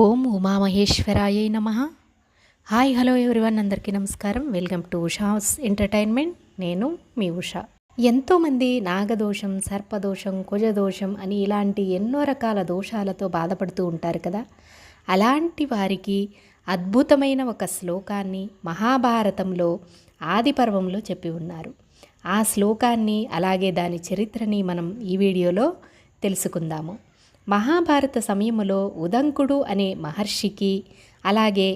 ఓం ఉమామహేశ్వరాయ నమ. Hi hello everyone అందరికీ నమస్కారం. వెల్కమ్ టు ఉషాస్ ఎంటర్టైన్మెంట్ నేను మీ ఉష. ఎంతోమంది నాగదోషం సర్పదోషం కుజదోషం అని ఇలాంటి ఎన్నో రకాల దోషాలతో బాధపడుతూ ఉంటారు కదా. అలాంటి వారికి అద్భుతమైన ఒక శ్లోకాన్ని మహాభారతంలో ఆది పర్వంలో చెప్పి ఉన్నారు. ఆ శ్లోకాన్ని అలాగే దాని చరిత్రని మనం ఈ వీడియోలో తెలుసుకుందాము. మహాభారత సమయములో ఉదంకుడు అనే మహర్షికి అలాగే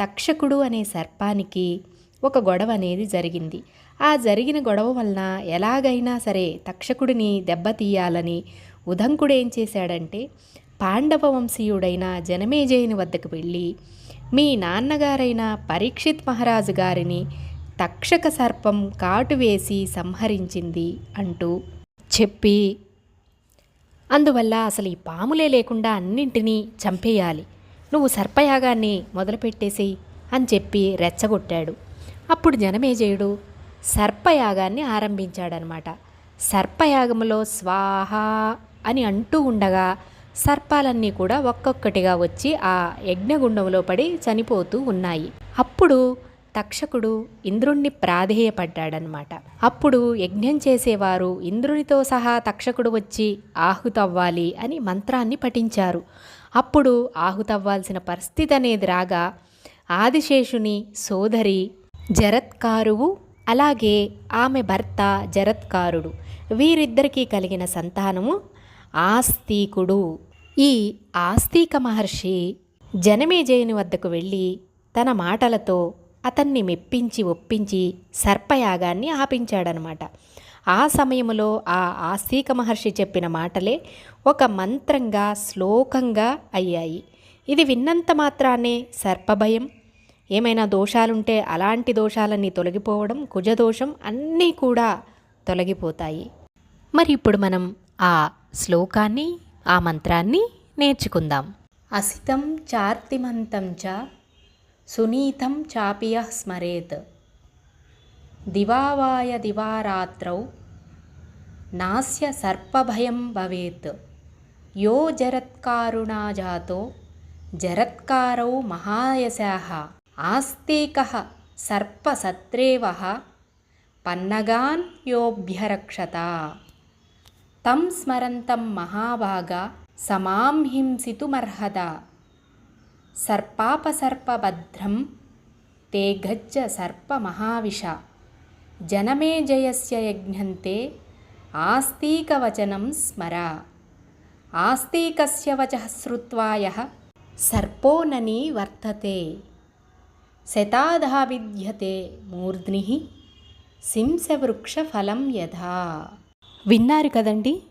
తక్షకుడు అనే సర్పానికి ఒక గొడవ అనేది జరిగింది. ఆ జరిగిన గొడవ వలన ఎలాగైనా సరే తక్షకుడిని దెబ్బతీయాలని ఉదంకుడు ఏం చేశాడంటే పాండవ వంశీయుడైన జనమేజయుని వద్దకు వెళ్ళి మీ నాన్నగారైన పరీక్షిత్ మహారాజు గారిని తక్షక సర్పం కాటు వేసి సంహరించింది అంటూ చెప్పి అందువల్ల అసలు ఈ పాములే లేకుండా అన్నింటినీ చంపేయాలి. నువ్వు సర్పయాగాన్ని మొదలుపెట్టేసి అని చెప్పి రెచ్చగొట్టాడు. అప్పుడు జనమేజయుడు సర్పయాగాన్ని ఆరంభించాడనమాట. సర్పయాగంలో స్వాహ అని అంటూ ఉండగా సర్పాలన్నీ కూడా ఒక్కొక్కటిగా వచ్చి ఆ యజ్ఞగుండంలో పడి చనిపోతూ ఉన్నాయి. అప్పుడు తక్షకుడు ఇంద్రుణ్ణి ప్రాధేయపడ్డాడనమాట అప్పుడు యజ్ఞం చేసేవారు ఇంద్రునితో సహా తక్షకుడు వచ్చి ఆహుతవ్వాలి అని మంత్రాన్ని పఠించారు. అప్పుడు ఆహుతవ్వాల్సిన పరిస్థితి అనేది రాగా ఆదిశేషుని సోదరి జరత్కారువు అలాగే ఆమె భర్త జరత్కారుడు వీరిద్దరికీ కలిగిన సంతానము ఆస్తికుడు. ఈ ఆస్తిక మహర్షి జనమేజయుని వద్దకు వెళ్ళి తన మాటలతో అతన్ని మెప్పించి ఒప్పించి సర్పయాగాన్ని ఆపించాడనమాట. ఆ సమయంలో ఆ ఆస్తిక మహర్షి చెప్పిన మాటలే ఒక మంత్రంగా శ్లోకంగా అయ్యాయి. ఇది విన్నంత మాత్రానే సర్పభయం. ఏమైనా దోషాలుంటే అలాంటి దోషాలన్నీ తొలగిపోవడం కుజదోషం అన్నీ కూడా తొలగిపోతాయి. మరి ఇప్పుడు మనం ఆ శ్లోకాన్ని ఆ మంత్రాన్ని నేర్చుకుందాం. అసితం చార్తిమంతం చ సునీతం చాపియ స్మరేత్. దివావాయ దివారాత్రౌ నాస్య సర్పభయం భవేత్. యో జరత్కారుణాజాతో జరత్కారౌ మహాయశాః. ఆస్తికः సర్పసత్రేవः పన్నగాన్ యోభ్యరక్షత తం స్మరంతం మహాభాగా సమాం హింసితుమర్హత. సర్పాపసర్పభద్రం తే గజ్జ సర్పమహావిష జనమేజయస్య యజ్ఞంతే ఆస్తీకవచనం స్మర. ఆస్తికస్య వచ శ్రుత్వా సర్పోనని వర్తతే శతాధా విద్యతే మూర్ధ్ని సింసవృక్షఫలం యథా. విన్నారు కదండి?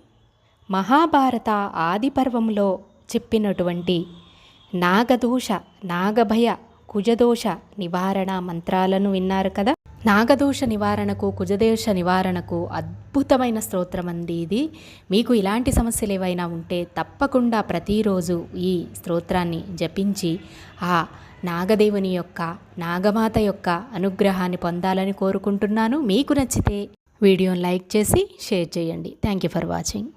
మహాభారత ఆదిపర్వంలో చెప్పినటువంటి నాగదోష నాగభయ కుజదోష నివారణ మంత్రాలను విన్నారు కదా? నాగదోష నివారణకు కుజదోష నివారణకు అద్భుతమైన స్తోత్రం అంది ఇది. మీకు ఇలాంటి సమస్యలు ఏవైనా ఉంటే తప్పకుండా ప్రతిరోజు ఈ స్తోత్రాన్ని జపించి ఆ నాగదేవుని యొక్క నాగమాత యొక్క అనుగ్రహాన్ని పొందాలని కోరుకుంటున్నాను. మీకు నచ్చితే వీడియోని లైక్ చేసి షేర్ చేయండి. Thank you for watching.